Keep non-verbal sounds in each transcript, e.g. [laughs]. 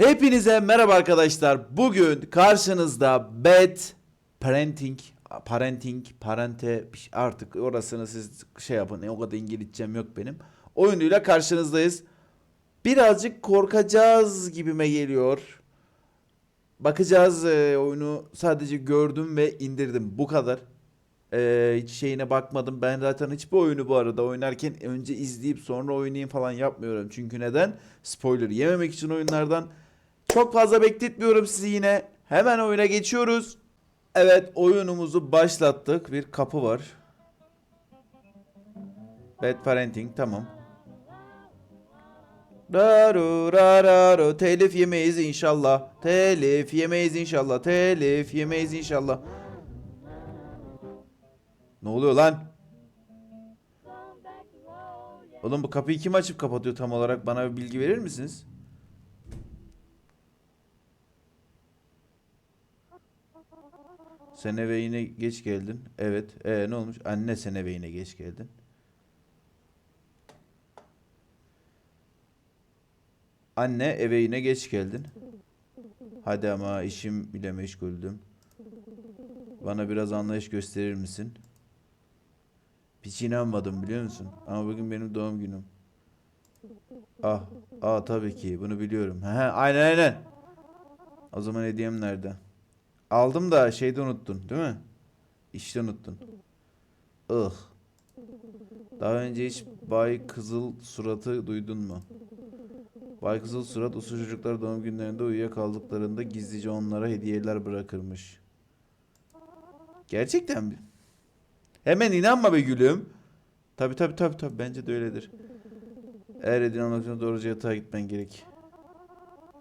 Hepinize merhaba arkadaşlar. Bugün karşınızda Bad Parenting Parenting Parente artık orasını siz şey yapın. O kadar İngilizcem yok benim. Oyunuyla karşınızdayız. Birazcık korkacağız gibime geliyor. Bakacağız e, oyunu sadece gördüm ve indirdim. Bu kadar. E, hiç şeyine bakmadım. Ben zaten hiçbir oyunu bu arada oynarken önce izleyip sonra oynayayım falan yapmıyorum. Çünkü neden? Spoiler yememek için oyunlardan. Çok fazla bekletmiyorum sizi yine. Hemen oyuna geçiyoruz. Evet oyunumuzu başlattık. Bir kapı var. Bad Parenting tamam. Raru rararu telif yemeyiz inşallah. Telif yemeyiz inşallah. Telif yemeyiz inşallah. Ne oluyor lan? Oğlum bu kapıyı kim açıp kapatıyor tam olarak? Bana bir bilgi verir misiniz? Sen eve yine geç geldin. Evet. Ee, ne olmuş? Anne sen eve yine geç geldin. Anne eve yine geç geldin. Hadi ama işim ile meşguldüm. Bana biraz anlayış gösterir misin? Hiç inanmadım biliyor musun? Ama bugün benim doğum günüm. Ah, ah tabii ki bunu biliyorum. Aynen aynen. O zaman hediyem nerede? Aldım da şeyde unuttun, değil mi? İşte unuttun. Ih. Daha önce hiç Bay Kızıl Surat'ı duydun mu? Bay Kızıl Surat usul çocuklar doğum günlerinde uyuyakaldıklarında gizlice onlara hediyeler bırakırmış. Gerçekten mi? Hemen inanma be gülüm. Tabi tabi tabi tabi bence de öyledir. Eğer almak için doğruca yatağa gitmen gerek.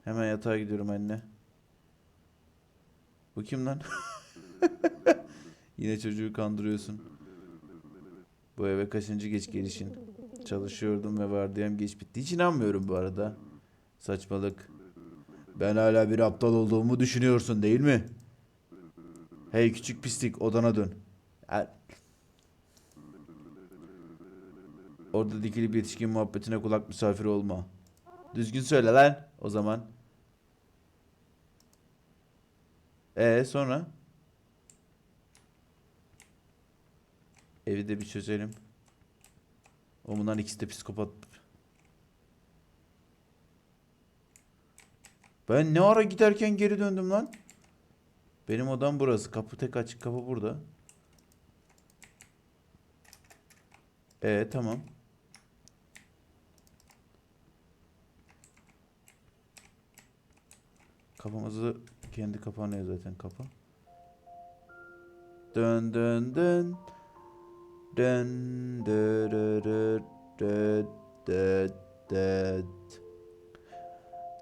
Hemen yatağa gidiyorum anne. Bu kim lan? Yine çocuğu kandırıyorsun. Bu eve kaçıncı geç gelişin? Çalışıyordum ve vardiyam geç bitti. Hiç inanmıyorum bu arada. Saçmalık. Ben hala bir aptal olduğumu düşünüyorsun değil mi? Hey küçük pislik odana dön. Orada dikili bir yetişkin muhabbetine kulak misafiri olma. Düzgün söyle lan o zaman. Ee sonra? Evi de bir çözelim. O bunların ikisi de psikopat. Ben ne ara giderken geri döndüm lan? Benim odam burası. Kapı tek açık. Kapı burada. Ee tamam. Kapımızı kendi kapanıyor zaten kapı. Dön dön dön. Dön dö dö dö dö dö dö.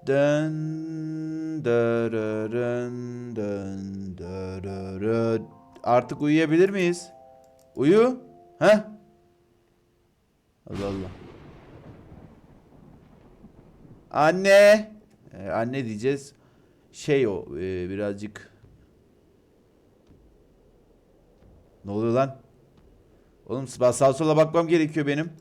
Dön dö dö dön dön dö dö dö. Artık uyuyabilir miyiz? Uyu. Heh. Allah Allah. Anne. Ee, anne diyeceğiz. Şey o e, birazcık. Ne oluyor lan? Oğlum sağa sola bakmam gerekiyor benim.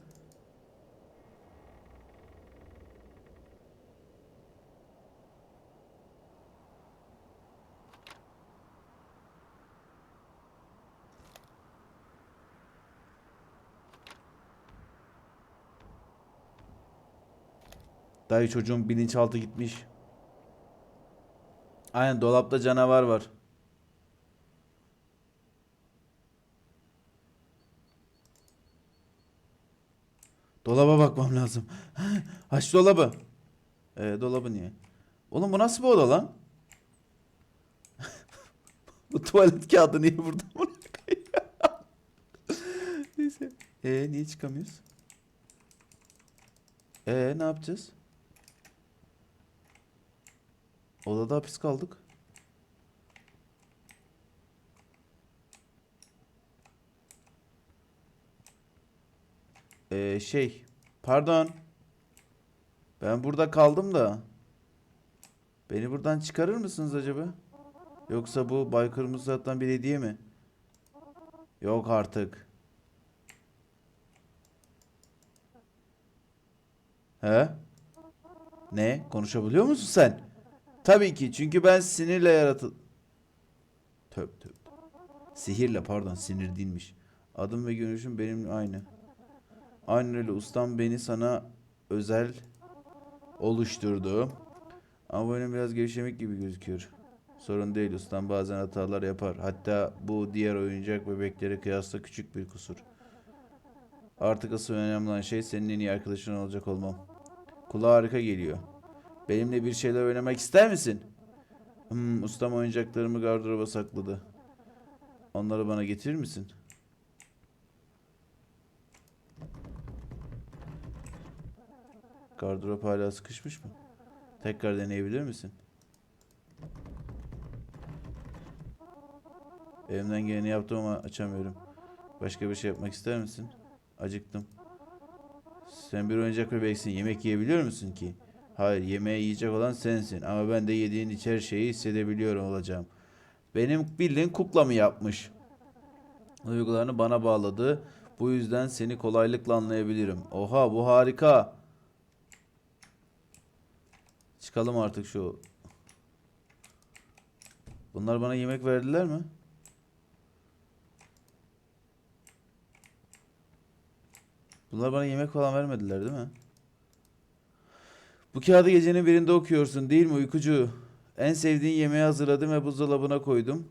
Dayı çocuğun bilinçaltı gitmiş. Aynen dolapta canavar var. Dolaba bakmam lazım. [gasps] Aç dolabı. Ee, dolabı niye? Oğlum bu nasıl bir oda lan? [laughs] bu tuvalet kağıdı niye burada? [laughs] [laughs] Neyse. Ee, niye çıkamıyoruz? Ee, ne yapacağız? Odada hapis kaldık. Ee, şey, pardon. Ben burada kaldım da. Beni buradan çıkarır mısınız acaba? Yoksa bu Bay Kırmızı Zat'tan bir hediye mi? Yok artık. He? Ne? Konuşabiliyor musun sen? Tabii ki çünkü ben sinirle yaratıl... Töp töp. Sihirle pardon sinir değilmiş. Adım ve görünüşüm benimle aynı. Aynen öyle ustam beni sana özel oluşturdu. Ama benim biraz gevşemek gibi gözüküyor. Sorun değil ustam bazen hatalar yapar. Hatta bu diğer oyuncak bebeklere kıyasla küçük bir kusur. Artık asıl önemli olan şey senin en iyi arkadaşın olacak olmam. Kulağa harika geliyor. Benimle bir şeyler oynamak ister misin? Hmm, ustam oyuncaklarımı gardıroba sakladı. Onları bana getirir misin? Gardırop hala sıkışmış mı? Tekrar deneyebilir misin? Elimden geleni yaptım ama açamıyorum. Başka bir şey yapmak ister misin? Acıktım. Sen bir oyuncak bebeksin. Yemek yiyebiliyor musun ki? Hayır, yemeği yiyecek olan sensin. Ama ben de yediğin iç her şeyi hissedebiliyorum olacağım. Benim bildiğin kukla mı yapmış? Duygularını bana bağladı. Bu yüzden seni kolaylıkla anlayabilirim. Oha bu harika. Çıkalım artık şu. Bunlar bana yemek verdiler mi? Bunlar bana yemek falan vermediler değil mi? Bu kağıdı gecenin birinde okuyorsun değil mi uykucu? En sevdiğin yemeği hazırladım ve buzdolabına koydum.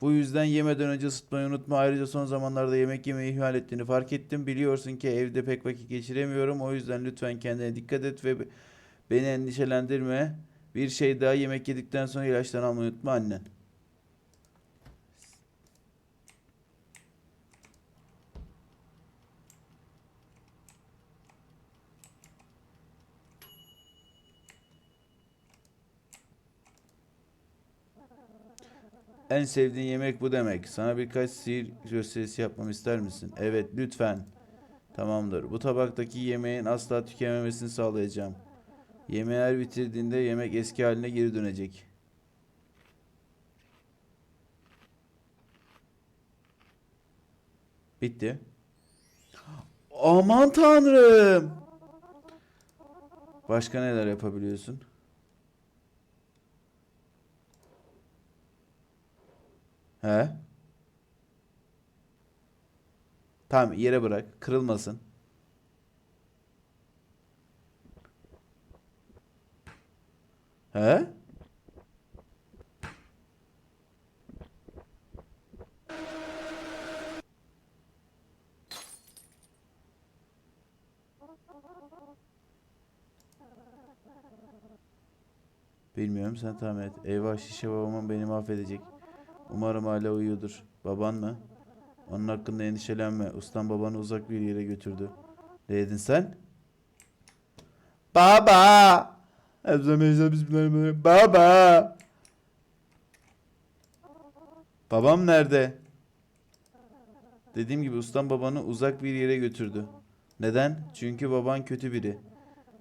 Bu yüzden yemeden önce ısıtmayı unutma. Ayrıca son zamanlarda yemek yemeyi ihmal ettiğini fark ettim. Biliyorsun ki evde pek vakit geçiremiyorum. O yüzden lütfen kendine dikkat et ve beni endişelendirme. Bir şey daha yemek yedikten sonra ilaçlarını almayı unutma annen. En sevdiğin yemek bu demek. Sana birkaç sihir gösterisi yapmamı ister misin? Evet, lütfen. Tamamdır. Bu tabaktaki yemeğin asla tükenmemesini sağlayacağım. Yemeği her bitirdiğinde yemek eski haline geri dönecek. Bitti. Aman tanrım. Başka neler yapabiliyorsun? He? Tamam yere bırak. Kırılmasın. He? Bilmiyorum sen tahmin et. Eyvah şişe babamın beni mahvedecek. Umarım hala uyuyordur. Baban mı? Onun hakkında endişelenme. Ustam babanı uzak bir yere götürdü. Ne dedin sen? Baba! Bismillahirrahmanirrahim. Baba! Babam nerede? Dediğim gibi ustam babanı uzak bir yere götürdü. Neden? Çünkü baban kötü biri.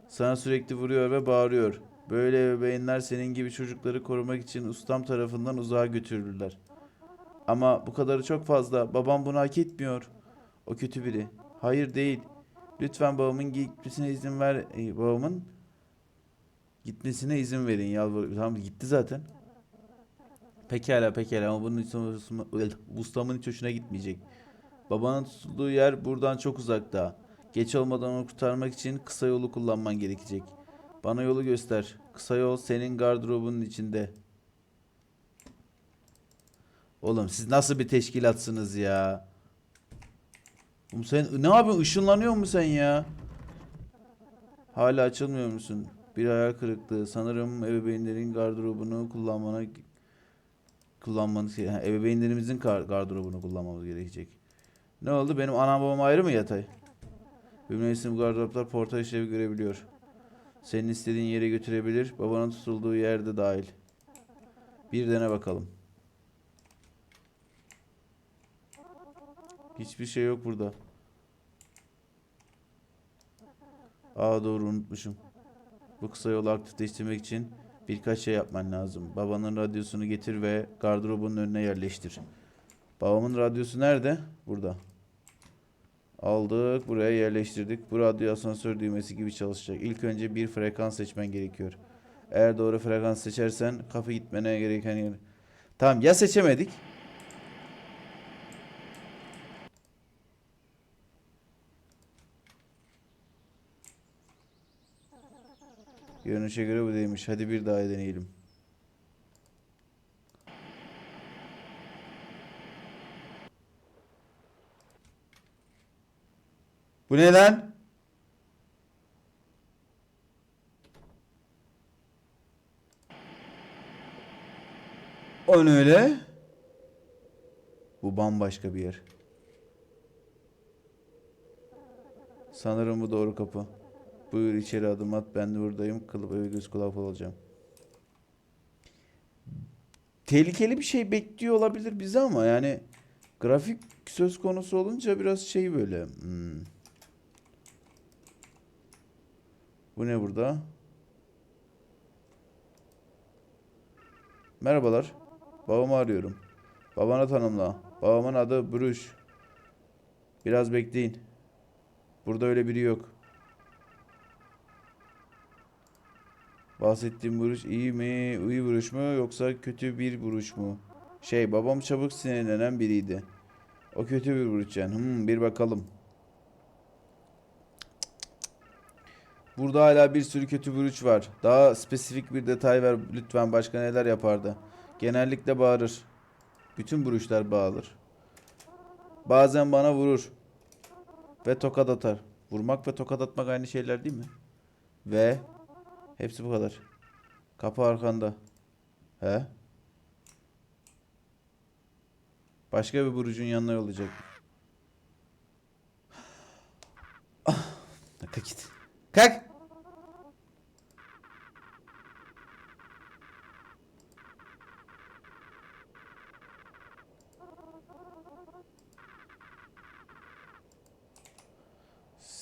Sana sürekli vuruyor ve bağırıyor. Böyle ebeveynler senin gibi çocukları korumak için ustam tarafından uzağa götürülürler. Ama bu kadarı çok fazla. Babam bunu hak etmiyor. O kötü biri. Hayır değil. Lütfen babamın gitmesine izin ver. E, babamın gitmesine izin verin. Yalvar. Tamam gitti zaten. Pekala pekala ama bunun ustamın hiç hoşuna gitmeyecek. Babanın tutulduğu yer buradan çok uzakta. Geç olmadan onu kurtarmak için kısa yolu kullanman gerekecek. Bana yolu göster. Kısa yol senin gardırobunun içinde. Oğlum siz nasıl bir teşkilatsınız ya? Oğlum sen ne yapıyorsun? Işınlanıyor mu sen ya? Hala açılmıyor musun? Bir hayal kırıklığı. Sanırım ebeveynlerin gardırobunu kullanmana kullanmanız yani ebeveynlerimizin gardırobunu kullanmamız gerekecek. Ne oldu? Benim anam babam ayrı mı yatay? Bilmem bu gardıroplar portal işlevi görebiliyor. Senin istediğin yere götürebilir. Babanın tutulduğu yerde dahil. Bir dene bakalım. Hiçbir şey yok burada. Aa doğru unutmuşum. Bu kısa yolu aktifleştirmek için birkaç şey yapman lazım. Babanın radyosunu getir ve gardırobunun önüne yerleştir. Babamın radyosu nerede? Burada. Aldık. Buraya yerleştirdik. Bu radyo asansör düğmesi gibi çalışacak. İlk önce bir frekans seçmen gerekiyor. Eğer doğru frekans seçersen kapı gitmene gereken yer. Tamam ya seçemedik? Görünüşe göre bu değilmiş. Hadi bir daha deneyelim. Bu ne lan? Öyle? Bu bambaşka bir yer. Sanırım bu doğru kapı. Buyur içeri adım at. Ben de buradayım. Kılıp eve göz kulak olacağım. Tehlikeli bir şey bekliyor olabilir bizi ama yani grafik söz konusu olunca biraz şey böyle. hmm. Bu ne burada? Merhabalar. Babamı arıyorum. Babana tanımla. Babamın adı Bruce. Biraz bekleyin. Burada öyle biri yok. Bahsettiğim vuruş iyi mi? İyi vuruş mu yoksa kötü bir vuruş mu? Şey babam çabuk sinirlenen biriydi. O kötü bir vuruş yani. Hmm, bir bakalım. Burada hala bir sürü kötü vuruş var. Daha spesifik bir detay ver lütfen başka neler yapardı? Genellikle bağırır. Bütün vuruşlar bağırır. Bazen bana vurur. Ve tokat atar. Vurmak ve tokat atmak aynı şeyler değil mi? Ve hepsi bu kadar. Kapı arkanda. He? Başka bir vurucun yanına yollayacak. Ah, kalk git. Kalk.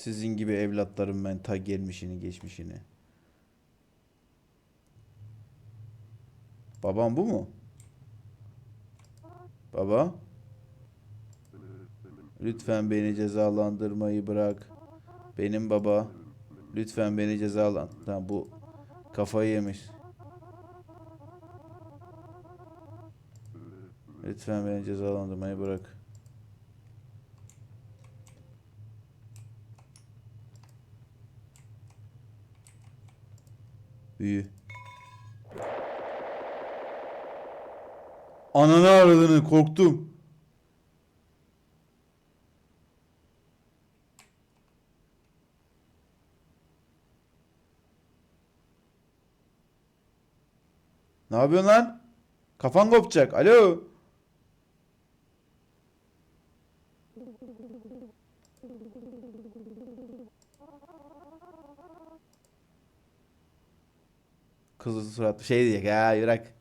Sizin gibi evlatlarım ben ta gelmişini geçmişini. Babam bu mu? Baba? Lütfen beni cezalandırmayı bırak. Benim baba. Lütfen beni cezalan. Tamam bu kafayı yemiş. Lütfen beni cezalandırmayı bırak. Büyü. Ananı aradığını korktum. Ne yapıyorsun lan? Kafan kopacak. Alo. Kızıl suratlı şey diyecek ya bırak.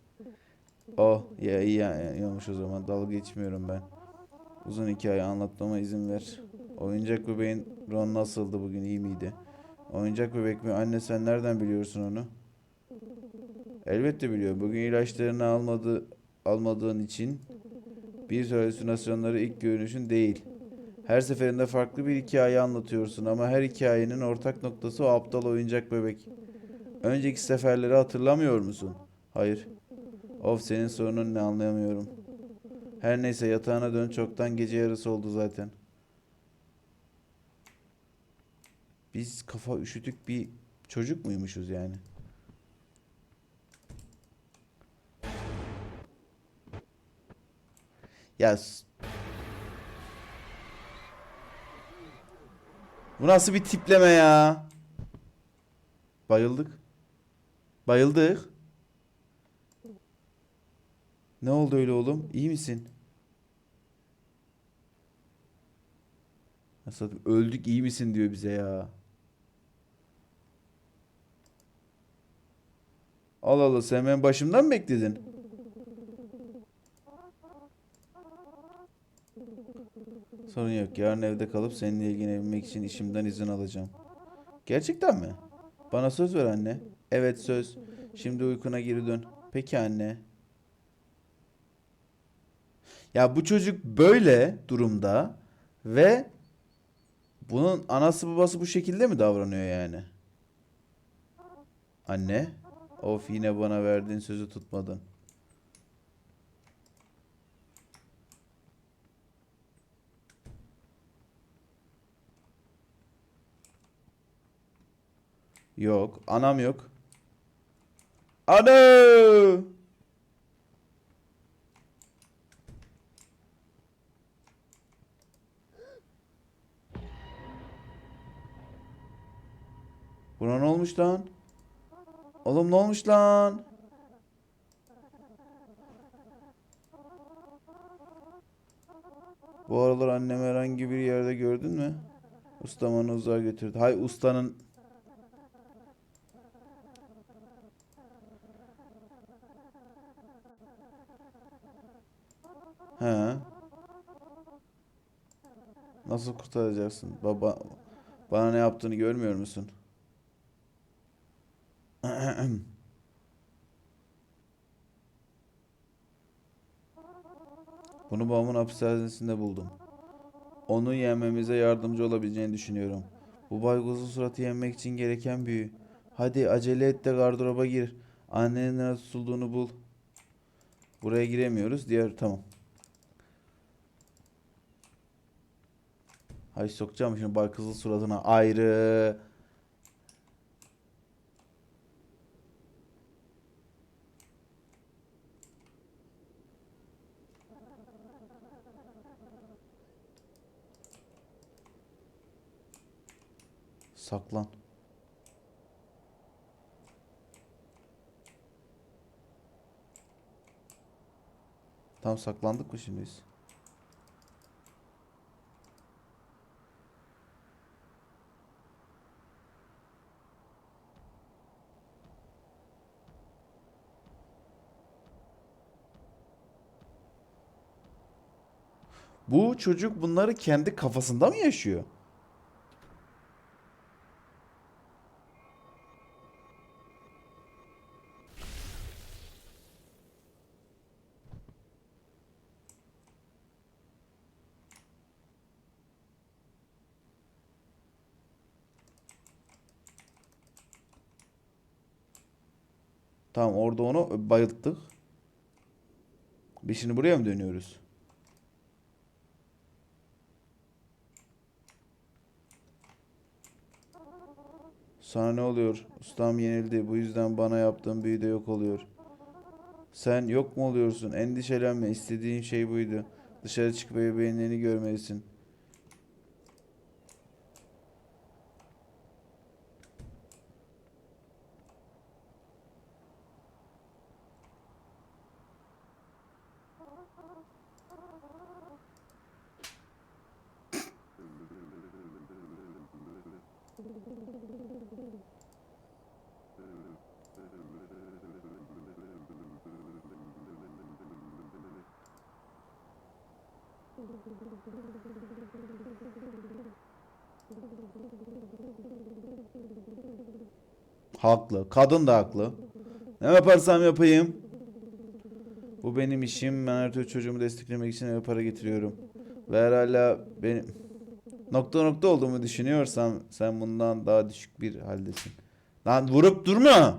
Oh ya iyi ya, olmuş o zaman dalga geçmiyorum ben. Uzun hikaye anlatmama izin ver. Oyuncak bebeğin Ron nasıldı bugün iyi miydi? Oyuncak bebek mi? Anne sen nereden biliyorsun onu? Elbette biliyor. Bugün ilaçlarını almadı, almadığın için bir halüsinasyonları ilk görünüşün değil. Her seferinde farklı bir hikaye anlatıyorsun ama her hikayenin ortak noktası o aptal oyuncak bebek. Önceki seferleri hatırlamıyor musun? Hayır. Of senin sorunun ne anlayamıyorum. Her neyse yatağına dön çoktan gece yarısı oldu zaten. Biz kafa üşütük bir çocuk muymuşuz yani? Ya Bu nasıl bir tipleme ya? Bayıldık. Bayıldık. Ne oldu öyle oğlum? İyi misin? Nasıl öldük iyi misin diyor bize ya. Allah Allah sen benim başımdan mı bekledin? Sorun yok. Yarın evde kalıp seninle ilgilenebilmek için işimden izin alacağım. Gerçekten mi? Bana söz ver anne. Evet söz. Şimdi uykuna geri dön. Peki anne. Ya bu çocuk böyle durumda ve Bunun anası babası bu şekilde mi davranıyor yani? Anne. Of yine bana verdiğin sözü tutmadın. Yok. Anam yok. Ana! Buna ne olmuş lan? Oğlum ne olmuş lan? Bu aralar annemi herhangi bir yerde gördün mü? Ustam onu uzağa götürdü. Hay ustanın... He. Nasıl kurtaracaksın? Baba bana ne yaptığını görmüyor musun? [clears throat] Bunu babamın hapishanesinde buldum. Onu yenmemize yardımcı olabileceğini düşünüyorum. Bu baygozlu suratı yenmek için gereken büyü. Hadi acele et de gardıroba gir. Annenin nerede tutulduğunu bul. Buraya giremiyoruz. Diğer tamam. Hay sokacağım şimdi baykızıl suratına ayrı. Saklan. Tam saklandık mı şimdi biz? Bu çocuk bunları kendi kafasında mı yaşıyor? Tamam orada onu bayılttık. Biz şimdi buraya mı dönüyoruz? Sana ne oluyor? Ustam yenildi. Bu yüzden bana yaptığın büyü de yok oluyor. Sen yok mu oluyorsun? Endişelenme. İstediğin şey buydu. Dışarı çık ve bebeğinlerini görmelisin. Haklı. Kadın da haklı. Ne yaparsam yapayım. Bu benim işim. Ben her türlü çocuğumu desteklemek için eve para getiriyorum. Ve hala benim nokta nokta olduğumu düşünüyorsan sen bundan daha düşük bir haldesin. Lan vurup durma.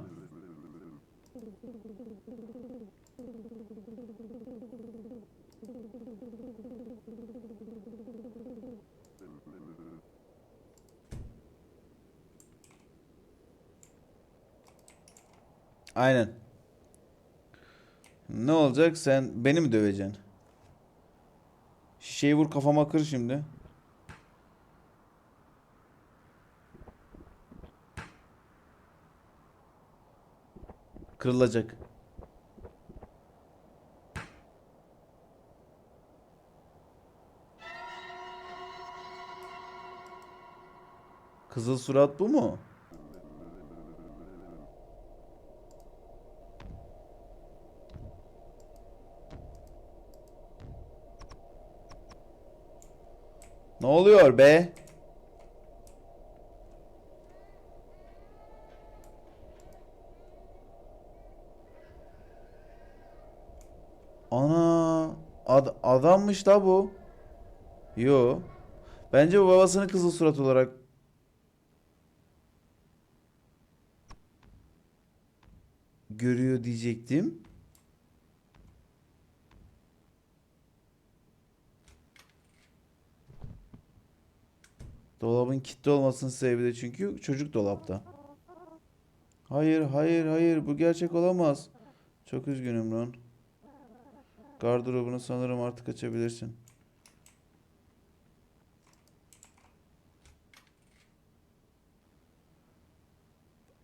Aynen. Ne olacak? Sen beni mi döveceksin? Şişeyi vur kafama kır şimdi. Kırılacak. Kızıl surat bu mu? Ne oluyor be? Ana ad adammış da bu. Yo. Bence bu babasını kızıl surat olarak görüyor diyecektim. Dolabın kilitli olmasının sebebi de çünkü çocuk dolapta. Hayır, hayır, hayır. Bu gerçek olamaz. Çok üzgünüm Ron. Gardırobunu sanırım artık açabilirsin.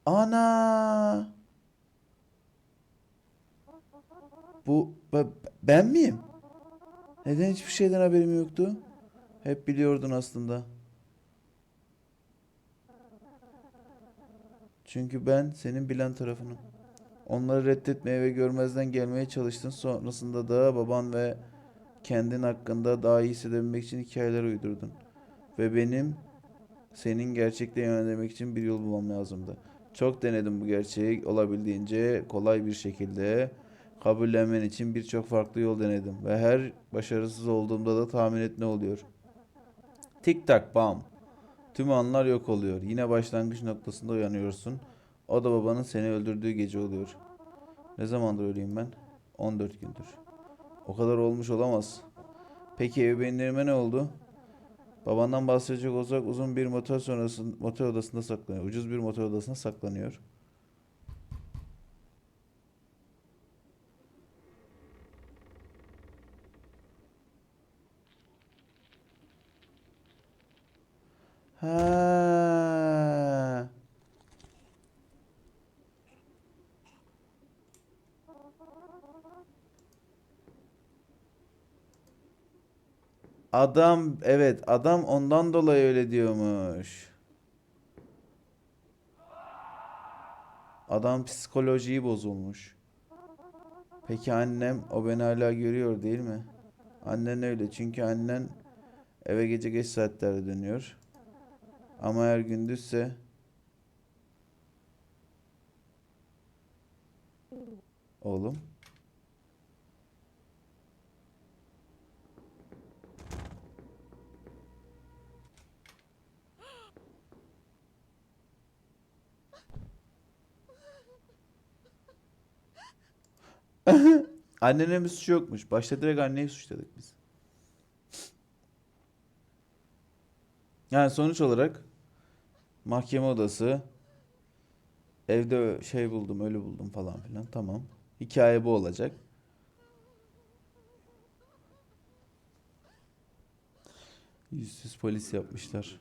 Ana! Bu be- ben miyim? Neden hiçbir şeyden haberim yoktu? Hep biliyordun aslında. Çünkü ben senin bilen tarafınım. Onları reddetmeye ve görmezden gelmeye çalıştın. Sonrasında da baban ve kendin hakkında daha iyi hissedebilmek için hikayeler uydurdun. Ve benim senin gerçekle yönlendirmek için bir yol bulmam lazımdı. Çok denedim bu gerçeği olabildiğince kolay bir şekilde kabullenmen için birçok farklı yol denedim. Ve her başarısız olduğumda da tahmin et ne oluyor. Tik tak bam. Tüm anlar yok oluyor. Yine başlangıç noktasında uyanıyorsun. O da babanın seni öldürdüğü gece oluyor. Ne zamandır öleyim ben? 14 gündür. O kadar olmuş olamaz. Peki ebeveynlerime ne oldu? Babandan bahsedecek olsak uzun bir motor sonrasında motor odasında saklanıyor. Ucuz bir motor odasında saklanıyor. Adam evet adam ondan dolayı öyle diyormuş. Adam psikolojiyi bozulmuş. Peki annem o beni hala görüyor değil mi? Annen öyle çünkü annen eve gece geç saatlerde dönüyor. Ama eğer gündüzse Oğlum [laughs] Annenin bir suçu yokmuş. Başta direkt anneyi suçladık biz. Yani sonuç olarak mahkeme odası evde şey buldum, ölü buldum falan filan. Tamam. Hikaye bu olacak. Yüzsüz polis yapmışlar.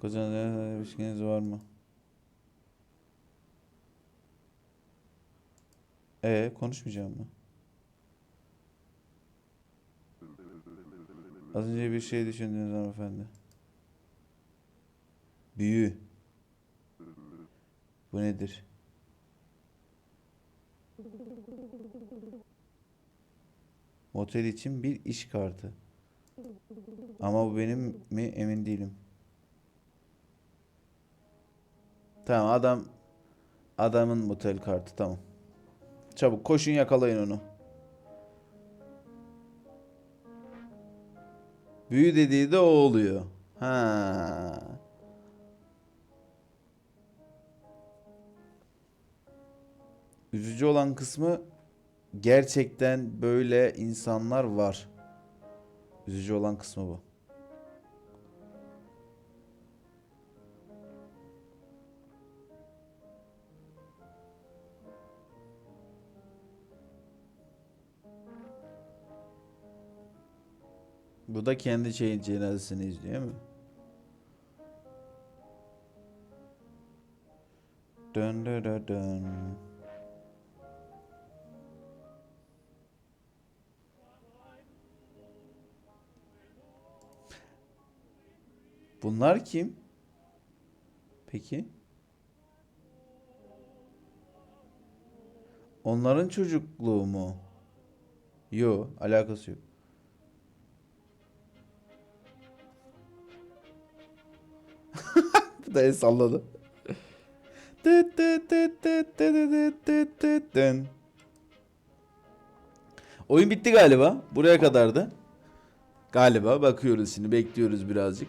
Kocanızla ilişkiniz var mı? E konuşmayacağım mı? Az önce bir şey düşündünüz hanımefendi. Büyü. Bu nedir? Motel için bir iş kartı. Ama bu benim mi emin değilim. Tamam adam adamın motel kartı tamam. Çabuk koşun yakalayın onu. Büyü dediği de o oluyor. Ha. Üzücü olan kısmı gerçekten böyle insanlar var. Üzücü olan kısmı bu. Bu da kendi şeyin cenazesini izliyor mu? Dön dön dön. Bunlar kim? Peki. Onların çocukluğu mu? Yo, alakası yok. [laughs] tıt dın. Oyun bitti galiba. Buraya kadardı. Galiba bakıyoruz şimdi bekliyoruz birazcık.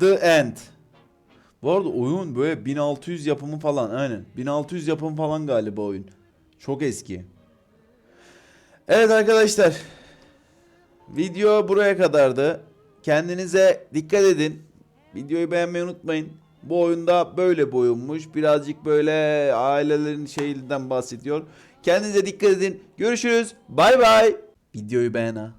The End. Bu arada oyun böyle 1600 yapımı falan aynen. 1600 yapımı falan galiba oyun. Çok eski. Evet arkadaşlar. Video buraya kadardı. Kendinize dikkat edin. Videoyu beğenmeyi unutmayın. Bu oyunda böyle bir oyunmuş. Birazcık böyle ailelerin şeyinden bahsediyor. Kendinize dikkat edin. Görüşürüz. Bay bay. Videoyu beğen ha.